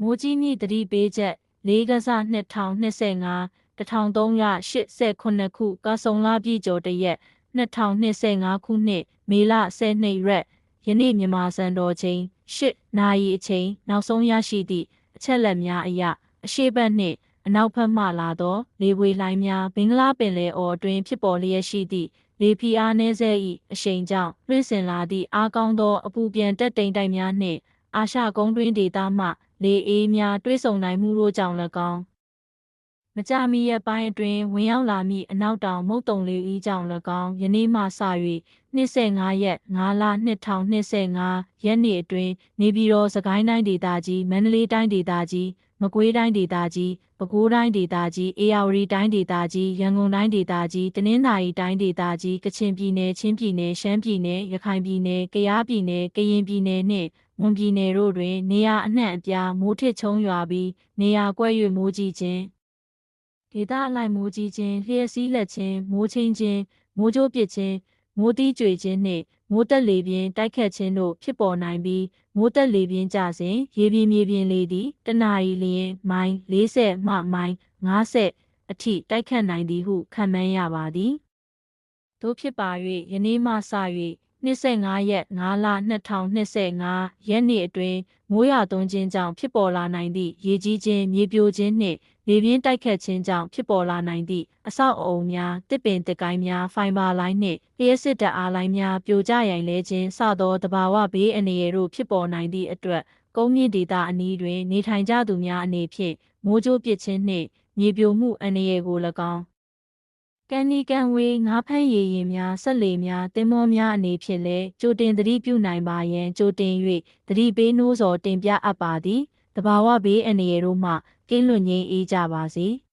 မိုးကြီးမြစ်တတိပေးချက်၄ကစား2025 1389ခုကဆုံလပြည့်ကျော်တရက်2025ခုနှစ်မေလ12ရက်ယနေ့မြန်မာစံတော်ချိန်8နာရီအချိန်နောက်ဆုံးရရှိသည့်အချက်လက်များအရအရှိတ်ဘက်နှင့်အနောက်ဘက်မှလာသောလေဝေလှိုင်းများဘင်္ဂလားပင်လယ်အော်အတွင်းဖြစ်ပေါ်လျက်ရှိသည့်လေဖီအားနည်းစေ၏အရှိန်ကြောင့်လွှင့်စင်လာသည့်အားကောင်းသောအပူပြန်တက်တိမ်တိုက်များနှင့်အာရှကုန်းတွင်းဒေသမှ လေအေးများတွဲဆုံနိုင်မှုတို့ကြောင့်၎င်း မကြမီရက်ပိုင်းအတွင်းဝင်ရောက်လာမည့်အနောက်တောင်မုတ်တုံလေဤကြောင့်၎င်းယနေ့မှစ၍25ရက်5လ2025ရက်နေ့အတွင်းနေပြည်တော်စကိုင်းတိုင်းဒေသကြီးမန္တလေးတိုင်းဒေသကြီးမကွေးတိုင်းဒေသကြီးပဲခူးတိုင်းဒေသကြီးအေရဝတီတိုင်းဒေသကြီးရန်ကုန်တိုင်းဒေသကြီးတနင်္သာရီတိုင်းဒေသကြီးကချင်ပြည်နယ်ချင်းပြည်နယ်ရှမ်းပြည်နယ်ရခိုင်ပြည်နယ်ကယားပြည်နယ်ကရင်ပြည်နယ်နှင့်မွန်ပြည်နယ်တို့တွင် နေရာအနှံ့အပြားမိုးထစ်ချုံရွာပြီးနေရာကွက်၍မိုးကြီးခြင်း ဒေသအလိုက်မိုးကြီးခြင်းလျှက်စီးလက်ခြင်းမိုးချင်းခြင်းမိုးကြိုးပစ်ခြင်းမိုးတီးကြွေခြင်းနှင့်မိုးတက်လေပြင်းတိုက်ခတ်ခြင်းတို့ဖြစ်ပေါ်နိုင်ပြီးမိုးတက်လေပြင်းကြစဉ်ရေပြင်းမြေပြင်းလေသည်တနအီလျင်မိုင်40မှမိုင်50အထိတိုက်ခတ်နိုင်သည်ဟုခန့်မှန်းရပါသည်သို့ဖြစ်ပါ၍ယနေ့မှစ၍ 25ရက်5လ2025ရက်နေ့အတွင်းမိုးရွာသွန်းခြင်းကြောင့်ဖြစ်ပေါ်လာနိုင်သည့်ရေကြီးခြင်းမြေပြိုခြင်းနှင့်လေပြင်းတိုက်ခတ်ခြင်းကြောင့်ဖြစ်ပေါ်လာနိုင်သည့်အဆောက်အအုံများတစ်ပင်တစ်ကိုင်းများဖိုင်ဘာလိုင်းနှင့်လျှက်စစ်ဓာတ်အားလိုင်းများပြိုကျရိုင်လဲခြင်းစသောတဘာဝဘေးအန္တရာယ်တို့ဖြစ်ပေါ်နိုင်သည့်အတွက်ကုန်းမြင့်ဒေသအနီးတွင်နေထိုင်ကြသူများအနေဖြင့်မိုးကြိုးပစ်ခြင်းနှင့်မြေပြိုမှုအန္တရာယ်ကို၎င်း ကန်နီကန်ဝေးငါးဖမ်းရည်ရင်များဆက်လေများတင်မောများအနေဖြင့်လည်းကြိုတင်သတိပြုနိုင်ပါရန်ကြိုတင်၍သတိပေးနှိုးဆော်တင်ပြအပ်ပါသည်တဘာဝဘေးအန္တရာယ်တို့မှကင်းလွတ်ငြိမ်းအေးကြပါစေ။